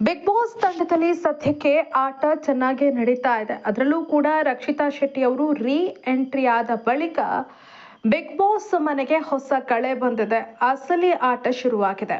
Big boss ತಂಡದಲ್ಲಿ ಸದ್ಯಕ್ಕೆ ಆಟ ಚೆನ್ನಾಗಿ ನಡೀತಾ ಇದೆ. ಅದರಲ್ಲೂ ಕೂಡ ರಕ್ಷಿತಾ ಶೆಟ್ಟಿ ಅವರು ರೀ ಎಂಟ್ರಿ ಆದ ಬಳಿಕ ಬಿಗ್ ಬಾಸ್ ಮನೆಗೆ ಹೊಸ ಕಳೆ ಬಂದಿದೆ. ಅಸಲಿ ಆಟ ಶುರುವಾಗಿದೆ.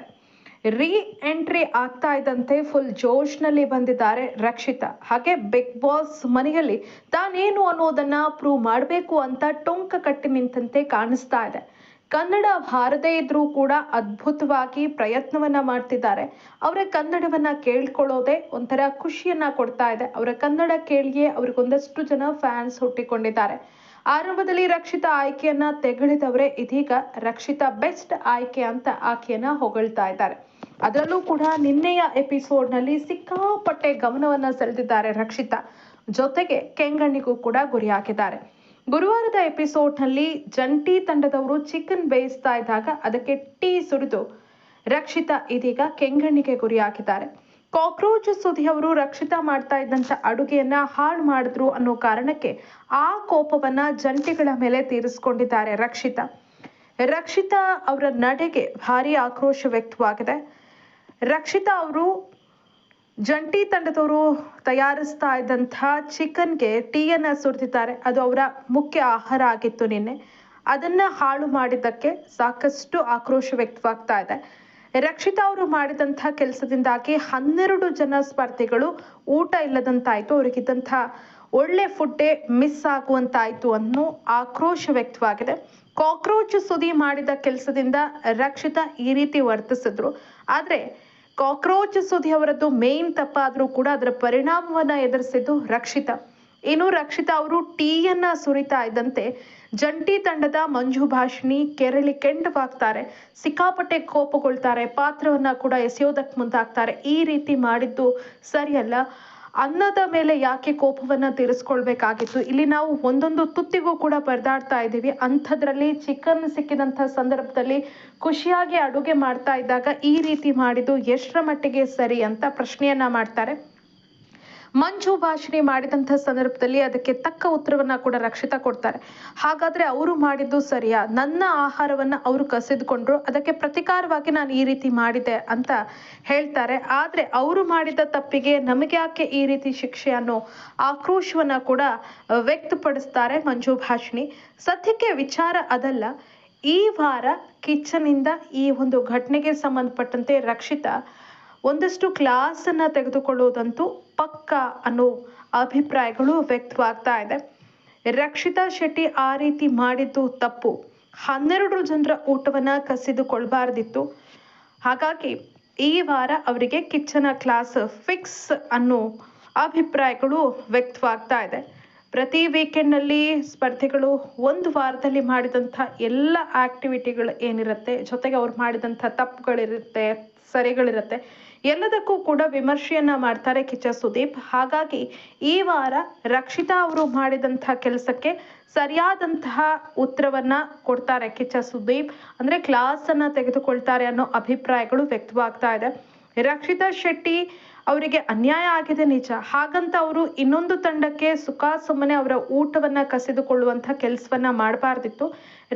ರೀ ಎಂಟ್ರಿ ಆಗ್ತಾ ಇದ್ದಂತೆ ಫುಲ್ ಜೋಶ್ನಲ್ಲಿ ಬಂದಿದ್ದಾರೆ ರಕ್ಷಿತಾ. ಹಾಗೆ ಬಿಗ್ ಬಾಸ್ ಮನೆಯಲ್ಲಿ ತಾನೇನು ಅನ್ನೋದನ್ನ ಪ್ರೂವ್ ಮಾಡಬೇಕು ಅಂತ ಟೊಂಕ ಕಟ್ಟಿ ನಿಂತಂತೆ ಕಾಣಿಸ್ತಾ ಇದೆ. ಕನ್ನಡ ಬಾರದೇ ಇದ್ರೂ ಕೂಡ ಅದ್ಭುತವಾಗಿ ಪ್ರಯತ್ನವನ್ನ ಮಾಡ್ತಿದ್ದಾರೆ. ಅವರ ಕನ್ನಡವನ್ನ ಕೇಳ್ಕೊಳ್ಳೋದೇ ಒಂಥರ ಖುಷಿಯನ್ನ ಕೊಡ್ತಾ ಇದೆ. ಅವರ ಕನ್ನಡ ಕೇಳಿಯೇ ಅವ್ರಿಗೊಂದಷ್ಟು ಜನ ಫ್ಯಾನ್ಸ್ ಹುಟ್ಟಿಕೊಂಡಿದ್ದಾರೆ. ಆರಂಭದಲ್ಲಿ ರಕ್ಷಿತ ಆಯ್ಕೆಯನ್ನ ತೆಗಳಿದವರೇ ಇದೀಗ ರಕ್ಷಿತಾ ಬೆಸ್ಟ್ ಆಯ್ಕೆ ಅಂತ ಆಕೆಯನ್ನ ಹೊಗಳ್ತಾ ಇದ್ದಾರೆ. ಅದರಲ್ಲೂ ಕೂಡ ನಿನ್ನೆಯ ಎಪಿಸೋಡ್ನಲ್ಲಿ ಸಿಕ್ಕಾಪಟ್ಟೆ ಗಮನವನ್ನ ಸೆಳೆದಿದ್ದಾರೆ ರಕ್ಷಿತಾ. ಜೊತೆಗೆ ಕೆಂಗಣ್ಣಿಗೂ ಕೂಡ ಗುರಿ ಹಾಕಿದ್ದಾರೆ. ಗುರುವಾರದ ಎಪಿಸೋಡ್ನಲ್ಲಿ ಜಂಟಿ ತಂಡದವರು ಚಿಕನ್ ಬೇಯಿಸ್ತಾ ಇದ್ದಾಗ ಅದಕ್ಕೆ ಟೀ ಸುರಿದು ರಕ್ಷಿತಾ ಇದೀಗ ಕೆಂಗಣ್ಣಿಗೆ ಗುರಿ ಹಾಕಿದ್ದಾರೆ ಕಾಕ್ರೋಚ್ ಸುದ್ದಿ ಅವರು ರಕ್ಷಿತಾ ಮಾಡ್ತಾ ಇದ್ದಂಥ ಅಡುಗೆಯನ್ನ ಹಾಳು ಮಾಡಿದ್ರು ಅನ್ನೋ ಕಾರಣಕ್ಕೆ ಆ ಕೋಪವನ್ನ ಜಂಟಿಗಳ ಮೇಲೆ ತೀರಿಸ್ಕೊಂಡಿದ್ದಾರೆ ರಕ್ಷಿತಾ. ರಕ್ಷಿತಾ ಅವರ ನಡೆಗೆ ಭಾರಿ ಆಕ್ರೋಶ ವ್ಯಕ್ತವಾಗಿದೆ. ರಕ್ಷಿತಾ ಅವರು ಜಂಟಿ ತಂಡದವರು ತಯಾರಿಸ್ತಾ ಇದ್ದಂಥ ಚಿಕನ್ಗೆ ಟೀಯನ್ನು ಸುರಿದಿದ್ದಾರೆ. ಅದು ಅವರ ಮುಖ್ಯ ಆಹಾರ ಆಗಿತ್ತು ನಿನ್ನೆ. ಅದನ್ನ ಹಾಳು ಮಾಡಿದ್ದಕ್ಕೆ ಸಾಕಷ್ಟು ಆಕ್ರೋಶ ವ್ಯಕ್ತವಾಗ್ತಾ ಇದೆ. ರಕ್ಷಿತಾ ಅವರು ಮಾಡಿದಂಥ ಕೆಲಸದಿಂದಾಗಿ ಹನ್ನೆರಡು ಜನ ಸ್ಪರ್ಧಿಗಳು ಊಟ ಇಲ್ಲದಂತಾಯ್ತು. ಅವರಿಗಿದ್ದಂತಹ ಒಳ್ಳೆ ಫುಡ್ಡೇ ಮಿಸ್ ಆಗುವಂತಾಯ್ತು ಅನ್ನೋ ಆಕ್ರೋಶ ವ್ಯಕ್ತವಾಗಿದೆ. ಕಾಕ್ರೋಚ್ ಸುದಿ ಮಾಡಿದ ಕೆಲಸದಿಂದ ರಕ್ಷಿತಾ ಈ ರೀತಿ ವರ್ತಿಸಿದ್ರು. ಆದ್ರೆ ಕಾಕ್ರೋಚ್ ಸುದ್ದಿ ಅವರದ್ದು ಮೇನ್ ತಪ್ಪಾದ್ರೂ ಕೂಡ ಅದರ ಪರಿಣಾಮವನ್ನ ಎದುರಿಸಿದ್ದು ರಕ್ಷಿತಾ. ಇನ್ನು ರಕ್ಷಿತಾ ಅವರು ಟೀಯನ್ನ ಸುರಿತಾ ಇದ್ದಂತೆ ಜಂಟಿ ತಂಡದ ಮಂಜು ಭಾಷಿಣಿ ಕೆರಳಿ ಕೆಂಡವಾಗ್ತಾರೆ. ಸಿಕ್ಕಾಪಟ್ಟೆ ಕೋಪಗೊಳ್ತಾರೆ. ಪಾತ್ರವನ್ನ ಕೂಡ ಎಸೆಯೋದಕ್ಕೆ ಮುಂದಾಗ್ತಾರೆ. ಈ ರೀತಿ ಮಾಡಿದ್ದು ಸರಿಯಲ್ಲ. ಅನ್ನದ ಮೇಲೆ ಯಾಕೆ ಕೋಪವನ್ನ ತೀರಿಸ್ಕೊಳ್ಬೇಕಾಗಿತ್ತು? ಇಲ್ಲಿ ನಾವು ಒಂದೊಂದು ತುತ್ತಿಗೂ ಕೂಡ ಪರದಾಡ್ತಾ ಇದ್ದೀವಿ. ಅಂಥದ್ರಲ್ಲಿ ಚಿಕನ್ ಸಿಕ್ಕಿದಂಥ ಸಂದರ್ಭದಲ್ಲಿ ಖುಷಿಯಾಗಿ ಅಡುಗೆ ಮಾಡ್ತಾ ಇದ್ದಾಗ ಈ ರೀತಿ ಮಾಡಿದ್ದು ಎಷ್ಟರ ಮಟ್ಟಿಗೆ ಸರಿ ಅಂತ ಪ್ರಶ್ನೆಯನ್ನ ಮಾಡ್ತಾರೆ. ಮಂಜು ಭಾಷಣೆ ಮಾಡಿದಂಥ ಸಂದರ್ಭದಲ್ಲಿ ಅದಕ್ಕೆ ತಕ್ಕ ಉತ್ತರವನ್ನ ಕೂಡ ರಕ್ಷಿತಾ ಕೊಡ್ತಾರೆ. ಹಾಗಾದ್ರೆ ಅವರು ಮಾಡಿದ್ದು ಸರಿಯಾ? ನನ್ನ ಆಹಾರವನ್ನ ಅವರು ಕಸಿದುಕೊಂಡ್ರು, ಅದಕ್ಕೆ ಪ್ರತಿಕಾರವಾಗಿ ನಾನು ಈ ರೀತಿ ಮಾಡಿದೆ ಅಂತ ಹೇಳ್ತಾರೆ. ಆದ್ರೆ ಅವರು ಮಾಡಿದ ತಪ್ಪಿಗೆ ನಮಗೆ ಯಾಕೆ ಈ ರೀತಿ ಶಿಕ್ಷೆ ಅನ್ನೋ ಆಕ್ರೋಶವನ್ನ ಕೂಡ ವ್ಯಕ್ತಪಡಿಸ್ತಾರೆ ಮಂಜು ಭಾಷಣಿ. ಸದ್ಯಕ್ಕೆ ವಿಚಾರ ಅದಲ್ಲ. ಈ ವಾರ ಕಿಚ್ಚನಿಂದ ಈ ಒಂದು ಘಟನೆಗೆ ಸಂಬಂಧಪಟ್ಟಂತೆ ರಕ್ಷಿತಾ ಒಂದಷ್ಟು ಕ್ಲಾಸನ್ನು ತೆಗೆದುಕೊಳ್ಳುವುದಂತೂ ಪಕ್ಕ ಅನ್ನೋ ಅಭಿಪ್ರಾಯಗಳು ವ್ಯಕ್ತವಾಗ್ತಾ ಇದೆ. ರಕ್ಷಿತಾ ಶೆಟ್ಟಿ ಆ ರೀತಿ ಮಾಡಿದ್ದು ತಪ್ಪು. ಹನ್ನೆರಡು ಜನರ ಊಟವನ್ನ ಕಸಿದುಕೊಳ್ಬಾರ್ದಿತ್ತು. ಹಾಗಾಗಿ ಈ ವಾರ ಅವರಿಗೆ ಕಿಚ್ಚನ ಕ್ಲಾಸ್ ಫಿಕ್ಸ್ ಅನ್ನೋ ಅಭಿಪ್ರಾಯಗಳು ವ್ಯಕ್ತವಾಗ್ತಾ ಇದೆ. ಪ್ರತಿ ವೀಕೆಂಡ್ನಲ್ಲಿ ಸ್ಪರ್ಧಿಗಳು ಒಂದು ವಾರದಲ್ಲಿ ಮಾಡಿದಂಥ ಎಲ್ಲ ಆಕ್ಟಿವಿಟಿಗಳು ಏನಿರುತ್ತೆ, ಜೊತೆಗೆ ಅವ್ರು ಮಾಡಿದಂಥ ತಪ್ಪುಗಳಿರುತ್ತೆ, ಸರಿಗಳಿರುತ್ತೆ, ಎಲ್ಲದಕ್ಕೂ ಕೂಡ ವಿಮರ್ಶೆಯನ್ನ ಮಾಡ್ತಾರೆ ಕಿಚ್ಚ ಸುದೀಪ್. ಹಾಗಾಗಿ ಈ ವಾರ ರಕ್ಷಿತಾ ಅವರು ಮಾಡಿದಂಥ ಕೆಲಸಕ್ಕೆ ಸರಿಯಾದಂತಹ ಉತ್ತರವನ್ನ ಕೊಡ್ತಾರೆ ಕಿಚ್ಚ ಸುದೀಪ್. ಅಂದ್ರೆ ಕ್ಲಾಸ್ ಅನ್ನ ತೆಗೆದುಕೊಳ್ತಾರೆ ಅನ್ನೋ ಅಭಿಪ್ರಾಯಗಳು ವ್ಯಕ್ತವಾಗ್ತಾ ಇದೆ. ರಕ್ಷಿತಾ ಶೆಟ್ಟಿ ಅವರಿಗೆ ಅನ್ಯಾಯ ಆಗಿದೆ ನಿಜ. ಹಾಗಂತ ಅವರು ಇನ್ನೊಂದು ತಂಡಕ್ಕೆ ಸುಖ ಸುಮ್ಮನೆ ಅವರ ಊಟವನ್ನ ಕಸಿದುಕೊಳ್ಳುವಂತ ಕೆಲಸವನ್ನ ಮಾಡಬಾರ್ದಿತ್ತು.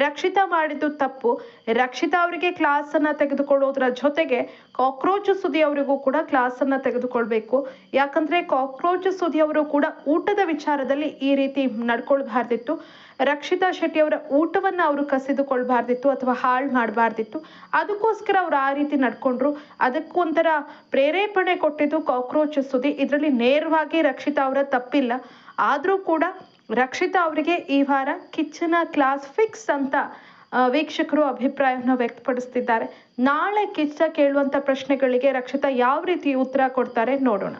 ರಕ್ಷಿತಾ ಮಾಡಿದ್ದು ತಪ್ಪು. ರಕ್ಷಿತಾ ಅವರಿಗೆ ಕ್ಲಾಸ್ ಅನ್ನ ತೆಗೆದುಕೊಳ್ಳೋದ್ರ ಜೊತೆಗೆ ಕಾಕ್ರೋಚ್ ಸುದಿ ಅವರಿಗೂ ಕೂಡ ಕ್ಲಾಸ್ ಅನ್ನ ತೆಗೆದುಕೊಳ್ಬೇಕು. ಯಾಕಂದ್ರೆ ಕಾಕ್ರೋಚ್ ಸುದಿ ಅವರು ಕೂಡ ಊಟದ ವಿಚಾರದಲ್ಲಿ ಈ ರೀತಿ ನಡ್ಕೊಳ್ಬಾರ್ದಿತ್ತು. ರಕ್ಷಿತಾ ಶೆಟ್ಟಿ ಅವರ ಊಟವನ್ನ ಅವರು ಕಸಿದುಕೊಳ್ಬಾರ್ದಿತ್ತು ಅಥವಾ ಹಾಳು ಮಾಡಬಾರ್ದಿತ್ತು, ಅದಕ್ಕೋಸ್ಕರ ಅವ್ರು ಆ ರೀತಿ ನಡ್ಕೊಂಡ್ರು. ಅದಕ್ಕೊಂಥರ ಪ್ರೇರೇಪಣೆ ಕೊಟ್ಟಿದ್ದು ಕಾಕ್ರೋಚ್ ಸುದ್ದಿ ಇದರಲ್ಲಿ ನೇರವಾಗಿ ರಕ್ಷಿತಾ ಅವರ ತಪ್ಪಿಲ್ಲ. ಆದರೂ ಕೂಡ ರಕ್ಷಿತಾ ಅವರಿಗೆ ಈ ವಾರ ಕಿಚ್ಚನ ಕ್ಲಾಸ್ ಫಿಕ್ಸ್ ಅಂತ ವೀಕ್ಷಕರು ಅಭಿಪ್ರಾಯವನ್ನು ವ್ಯಕ್ತಪಡಿಸ್ತಿದ್ದಾರೆ. ನಾಳೆ ಕಿಚ್ಚ ಕೇಳುವಂತ ಪ್ರಶ್ನೆಗಳಿಗೆ ರಕ್ಷಿತಾ ಯಾವ ರೀತಿ ಉತ್ತರ ಕೊಡ್ತಾರೆ ನೋಡೋಣ.